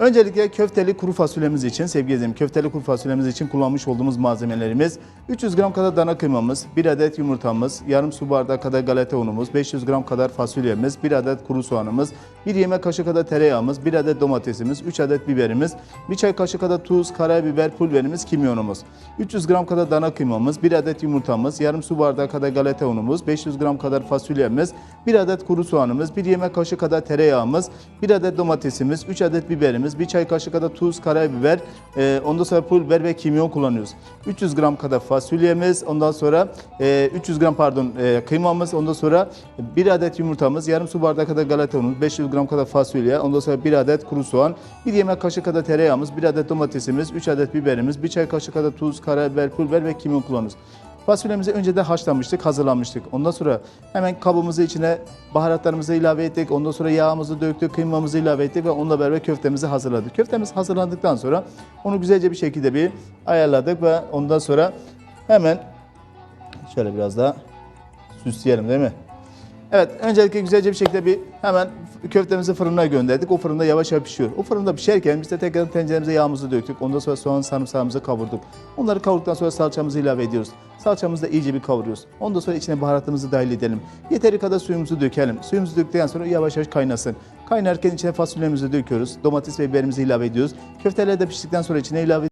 Öncelikle köfteli kuru fasulyemiz için sevgili izleyicilerim, köfteli kuru fasulyemiz için kullanmış olduğumuz malzemelerimiz. 300 gram kadar dana kıymamız, 1 adet yumurtamız, yarım su bardağı kadar galeta unumuz, 500 gram kadar fasulyemiz, 1 adet kuru soğanımız, 1 yemek kaşığı kadar tereyağımız, 1 adet domatesimiz, 3 adet biberimiz, 1 çay kaşığı kadar tuz, karabiber, pulverimiz, kimyonumuz, 300 gram kadar dana kıymamız, 1 adet yumurtamız, yarım su bardağı kadar galeta unumuz, 500 gram kadar fasulyemiz, 1 adet kuru soğanımız, 1 yemek kaşığı kadar tereyağımız, 1 adet domatesimiz, 3 adet biberimiz, 1 çay kaşığı kadar tuz, karabiber, e, ondan sonra pul biber ve kimyon kullanıyoruz. 300 gram kadar fasulyemiz, ondan sonra e, 300 gram pardon e, kıymamız, ondan sonra 1 adet yumurtamız, yarım su bardağı kadar galeta unu, 500 gram kadar fasulye, ondan sonra 1 adet kuru soğan, 1 yemek kaşığı kadar tereyağımız, 1 adet domatesimiz, 3 adet biberimiz, 1 çay kaşığı kadar tuz, karabiber, pul biber ve kimyon kullanıyoruz. Fasulyemizi önceden haşlamıştık, hazırlamıştık. Ondan sonra hemen kabımızı içine baharatlarımızı ilave ettik. Ondan sonra yağımızı döktük, kıymamızı ilave ettik ve onunla beraber köftemizi hazırladık. Köftemiz hazırlandıktan sonra onu güzelce bir şekilde bir ayarladık ve ondan sonra hemen şöyle biraz daha süsleyelim değil mi? Evet, öncelikle güzelce bir şekilde bir hemen köftemizi fırına gönderdik. O fırında yavaş yavaş pişiyor. O fırında pişerken biz de tekrar tenceremize yağımızı döktük. Ondan sonra soğan sarımsağımızı kavurduk. Onları kavurduktan sonra salçamızı ilave ediyoruz. Salçamızı da iyice bir kavuruyoruz. Ondan sonra içine baharatımızı dahil edelim. Yeteri kadar suyumuzu dökelim. Suyumuzu döktükten sonra yavaş yavaş kaynasın. Kaynarken içine fasulyemizi döküyoruz. Domates ve biberimizi ilave ediyoruz. Köfteler de piştikten sonra içine ilave